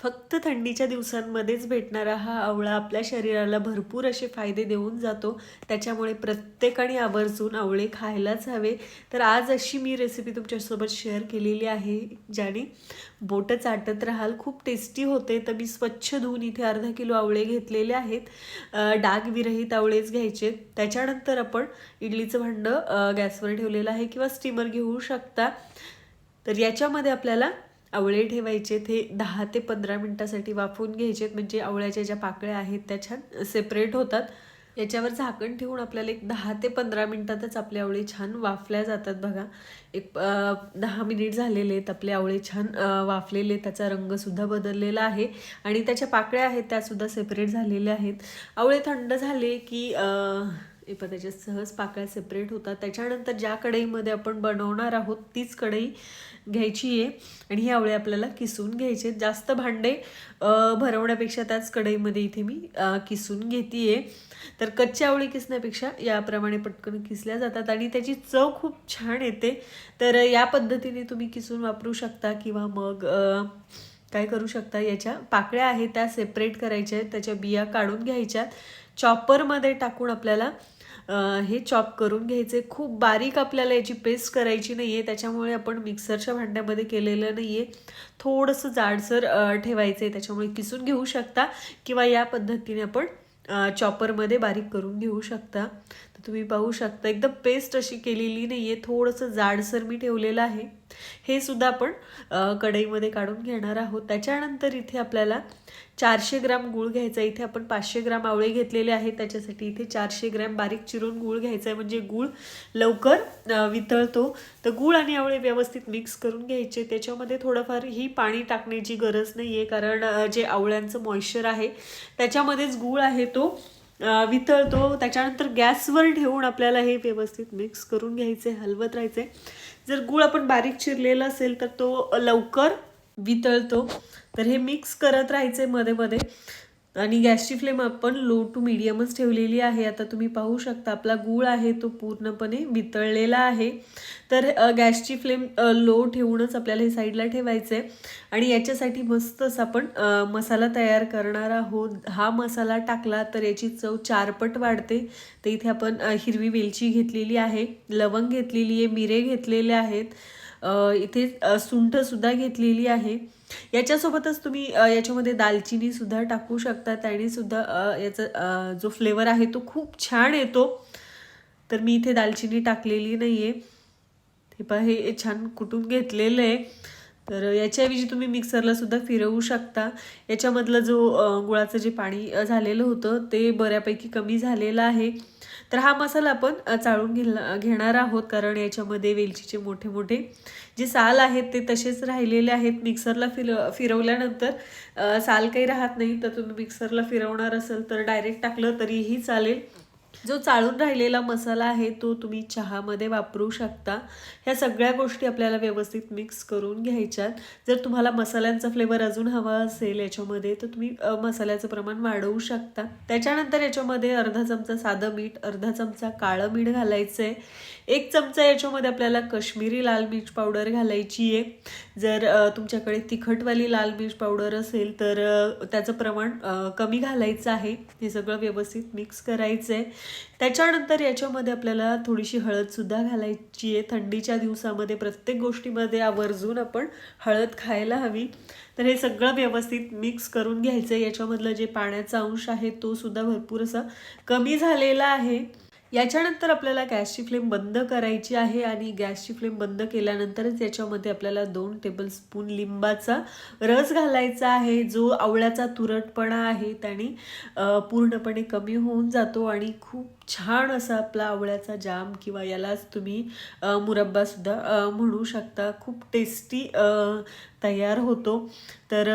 फक्त थंडीच्या दिवसांमध्येच भेटणारा हा आवळा आपल्या शरीराला भरपूर असे फायदे देऊन जातो. त्याच्यामुळे प्रत्येकाने आवर्जून आवळे खायलाच हवे. तर आज अशी मी रेसिपी तुमच्यासोबत शेअर केलेली आहे ज्याने बोटं चाटत राहाल. खूप टेस्टी होते तर मी स्वच्छ धुवून इथे अर्धा किलो आवळे घेतलेले आहेत. डागविरहित आवळेच घ्यायचे. त्याच्यानंतर आपण इडलीचं भांडं गॅसवर ठेवलेलं आहे किंवा स्टीमर घेऊ शकता. तर याच्यामध्ये आपल्याला आवळे ठेवायचे ते दहा ते पंधरा मिनटासाठी वाफवून घ्यायचे. म्हणजे आवळ्याच्या ज्या पाकळ्या आहेत त्या छान सेपरेट होतात. याच्यावर झाकण ठेवून आपल्याला एक दहा ते पंधरा मिनटातच आपले आवळे छान वाफल्या जातात बघा. एक दहा मिनिट झालेले आहेत आपले आवळे छान वाफलेले. त्याचा रंगसुद्धा बदललेला आहे. आणि त्याच्या पाकळ्या आहेत त्यासुद्धा सेपरेट झालेल्या आहेत. आवळे थंड झाले की आ, हे पण त्याच्यात सहज पाकळ्या सेपरेट होतात. त्याच्यानंतर ज्या कढईमध्ये आपण बनवणार आहोत तीच कढई घ्यायची आहे. आणि ही आवळे आपल्याला किसून घ्यायचे जास्त भांडे भरवण्यापेक्षा त्याच कढईमध्ये इथे मी किसून घेते तर कच्ची आवळी किसण्यापेक्षा याप्रमाणे पटकन किसल्या जातात. आणि त्याची चव खूप छान येते. तर या पद्धतीने तुम्ही किसून वापरू शकता किंवा मग काय करू शकता? याच्या पाकळ्या आहेत त्या सेपरेट करायच्या आहेत त्याच्या बिया काढून घ्यायच्यात. चॉपरमध्ये टाकून आपल्याला हे चॉप करून घ्यायचे. खूप बारीक आपल्याला याची पेस्ट करायची नाही आहे त्याच्यामुळे आपण मिक्सरच्या भांड्यामध्ये केलेलं नाही आहे थोडंसं जाडसर ठेवायचं आहे त्याच्यामुळे किसून घेऊ शकता किंवा या पद्धतीने आपण चॉपरमध्ये बारीक करून घेऊ शकता. तर तुम्ही पाहू शकता एकदम पेस्ट अशी केलेली नाही आहे थोडंसं जाडसर मी ठेवलेलं आहे. हे सुद्धा आपण कढईमध्ये काढून घेणार आहोत. त्याच्यानंतर इथे आपल्याला चारशे ग्राम गूळ घ्यायचा इथे आपण पाचशे ग्राम आवळे घेतलेले आहेत. त्याच्यासाठी इथे चारशे ग्रॅम बारीक चिरून गूळ घ्यायचा आहे. म्हणजे गूळ लवकर वितळतो. तर गूळ आणि आवळे व्यवस्थित मिक्स करून घ्यायचे. त्याच्यामध्ये थोडंफार ही पाणी टाकण्याची गरज नाही आहे कारण जे आवळ्यांचं मॉइश्चर आहे त्याच्यामध्येच गूळ आहे तो वितळतो. त्याच्यानंतर गॅसवर ठेवून आपल्याला हे व्यवस्थित मिक्स करून घ्यायचे हलवत राहायचे. जर गूळ आपण बारीक चिरलेला असेल तर तो लवकर वितळतो. तर हे मिक्स करत राहायचे मध्ये मध्ये. आणि गॅसची फ्लेम आपण लो टू मिडियमच ठेवलेली आहे. आता तुम्ही पाहू शकता आपला गूळ आहे तो पूर्णपणे वितळलेला आहे. तर गॅसची फ्लेम लो ठेवूनच आपल्याला हे साईडला ठेवायचं आहे आणि याच्यासाठी मस्तच आपण मसाला तयार करणार आहोत. हा मसाला टाकला तर याची चव चारपट वाढते. तर इथे आपण हिरवी वेलची घेतलेली आहे लवंग घेतलेली आहे मिरे घेतलेले आहेत. इथे सुंठसुद्धा घेतलेली आहे. याच्यासोबतच तुम्ही याच्यामध्ये दालचिनी सुद्धा टाकू शकता. त्याने सुद्धा याचा जो फ्लेवर आहे तो खूप छान येतो. तर मी इथे दालचिनी टाकलेली नाही आहे हे पण हे छान कुटून घेतलेलं आहे तर याच्याऐवजी तुम्ही मिक्सरला सुद्धा फिरवू शकता. याच्यामधलं जो गुळाचं जे पाणी झालेलं होतं ते बऱ्यापैकी कमी झालेलं आहे. तर हा मसाला आपण चाळून घेला घेणार आहोत. कारण याच्यामध्ये वेलचीचे मोठे मोठे जे साल आहेत ते तसेच राहिलेले आहेत. मिक्सरला फिर फिरवल्यानंतर साल काही राहत नाही. तर तुम्ही मिक्सरला फिरवणार असेल तर डायरेक्ट टाकलं तरीही चालेल. जो चाळून राहिलेला मसाला आहे तो तुम्ही चहामध्ये वापरू शकता. ह्या सगळ्या गोष्टी आपल्याला व्यवस्थित मिक्स करून घ्यायच्यात. जर तुम्हाला मसाल्यांचा फ्लेवर अजून हवा असेल याच्यामध्ये तर तुम्ही मसाल्याचं प्रमाण वाढवू शकता. त्याच्यानंतर याच्यामध्ये अर्धा चमचा साधं मीठ अर्धा चमचा काळं मीठ घालायचं आहे एक चमचा याच्यामध्ये आपल्याला कश्मीरी लाल मिर्च पावडर घालायची आहे जर तुमच्याकडे तिखटवाली लाल मिर्च पावडर असेल तर त्याचं प्रमाण कमी घालायचं आहे. हे सगळं व्यवस्थित मिक्स करायचं आहे त्याच्यानंतर याच्यामध्ये आपल्याला थोडीशी हळदसुद्धा घालायची आहे. थंडीच्या दिवसामध्ये प्रत्येक गोष्टीमध्ये आवर्जून आपण हळद खायला हवी. तर हे सगळं व्यवस्थित मिक्स करून घ्यायचं आहे. याच्यामधलं जे पाण्याचा अंश आहे तो सुद्धा भरपूर असा कमी झालेला आहे. याच्यानंतर आपल्याला गॅसची फ्लेम बंद करायची आहे आणि गॅसची फ्लेम बंद केल्यानंतरच याच्यामध्ये आपल्याला दोन टेबलस्पून लिंबाचा रस घालायचा आहे जो आवळ्याचा तुरटपणा आहे त्याने पूर्णपणे कमी होऊन जातो आणि खूप छान असा आपला आवळ्याचा जाम किंवा यालाच तुम्ही मुरब्बासुद्धा म्हणू शकता. खूप टेस्टी तयार होतो. तर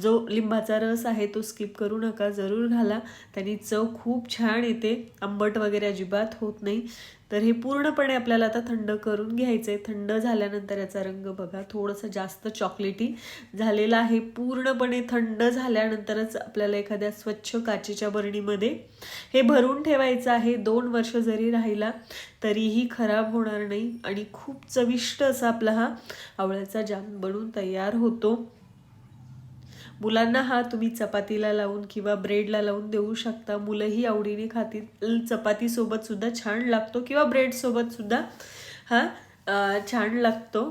जो लिंबाचा रस आहे तो स्किप करू नका जरूर घाला. त्याने चव खूप छान येते. आंबट वगैरे अजिबात होत नाही. तर हे पूर्णपणे आपल्याला आता थंड करून घ्यायचं आहे थंड झाल्यानंतर याचा रंग बघा थोडंसं जास्त चॉकलेटी झालेला आहे. पूर्णपणे थंड झाल्यानंतरच आपल्याला एखाद्या स्वच्छ काचेच्या बरणीमध्ये हे भरून ठेवायचं आहे. दोन वर्ष जरी राहिला तरीही खराब होणार नाही आणि खूप चविष्ट असा आपला हा आवळ्याचा जाम बनून तयार होतो. मुलांना हा तुम्ही चपातीला लावून किंवा ब्रेडला लावून देऊ शकता. मुलंही आवडीने खातील. चपातीसोबत सुद्धा छान लागतो किंवा ब्रेडसोबत सुद्धा हा छान लागतो.